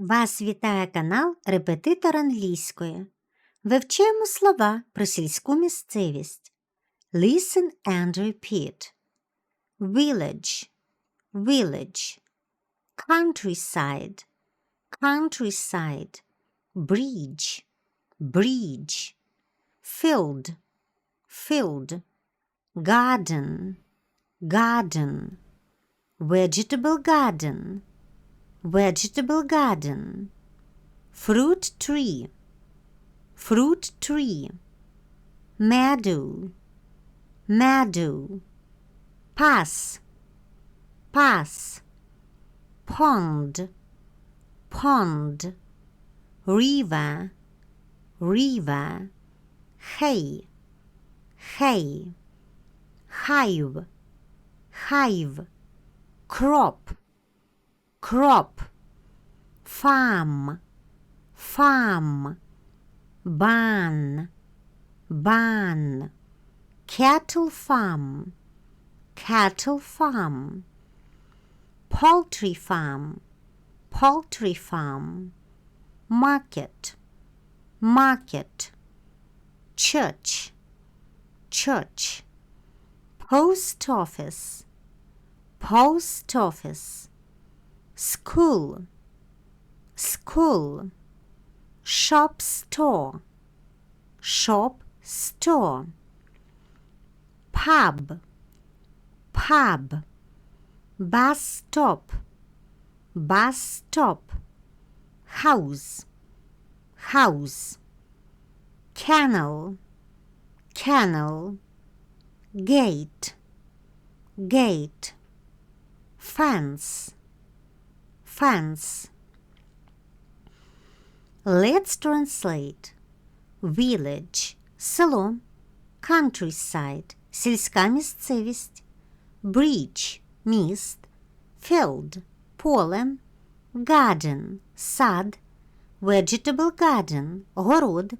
Вас вітає канал Репетитор англійської. Вивчаємо слова про сільську місцевість. Listen and repeat. Village, village. Countryside, countryside. Bridge, bridge. Field, field. Garden, garden. Vegetable garden vegetable garden, fruit tree, fruit tree, meadow, meadow, pass, pass, pond, pond, river, river, hay, hay, hive, hive, crop, crop, farm, farm, barn, barn, cattle farm, cattle farm, poultry farm, poultry farm, market, market, church, church, post office, post office school, school, shop store, shop store, pub, pub, bus stop, bus stop, house, house, kennel, kennel, gate, gate, fence fence. Let's translate. Village – село, countryside – сільська місцевість, bridge – міст, field – поле, garden – сад, vegetable garden – город,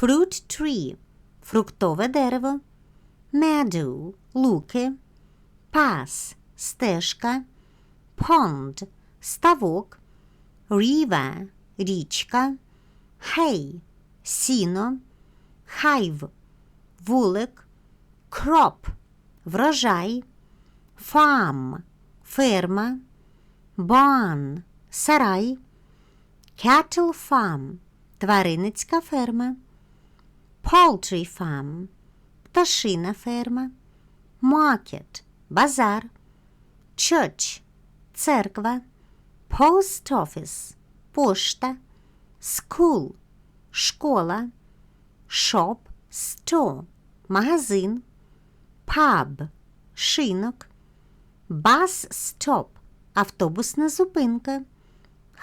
fruit tree – фруктове дерево, meadow – луки, pass – стежка, pond – ставок, river – річка, hay – сіно, hive – вулик, crop – врожай, farm – ферма, barn – сарай, cattle farm – тваринницька ферма, poultry farm – пташина ферма, market – базар, church – церква. Post office пошта, school школа, shop store магазин, pub шинок, bus stop автобусна зупинка,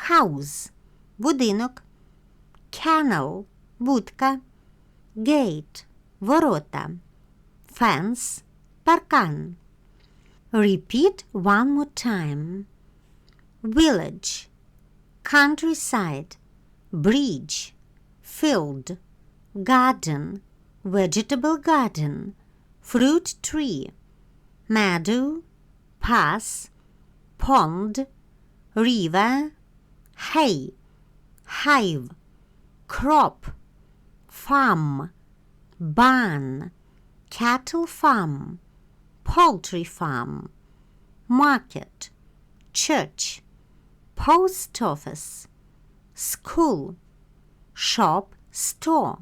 house будинок, kennel будка, gate ворота, fence паркан. Repeat one more time village, countryside, bridge, field, garden, vegetable garden, fruit tree, meadow, pass, pond, river, hay, hive, crop, farm, barn, cattle farm, poultry farm, market, church, post office, school, shop, store,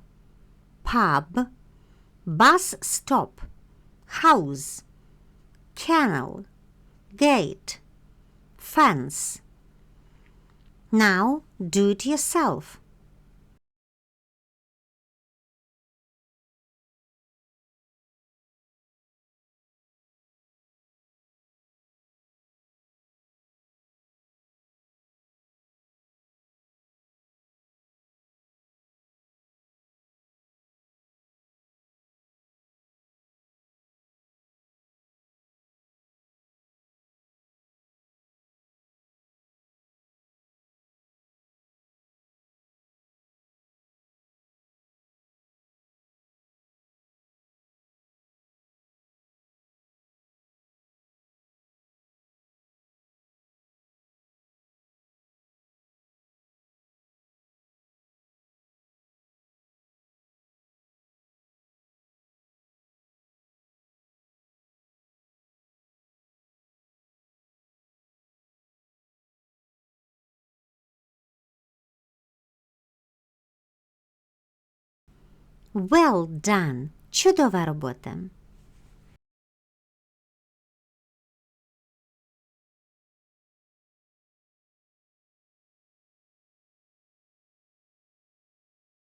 pub, bus stop, house, kennel, gate, fence. Now do it yourself. Well done. Чудова робота.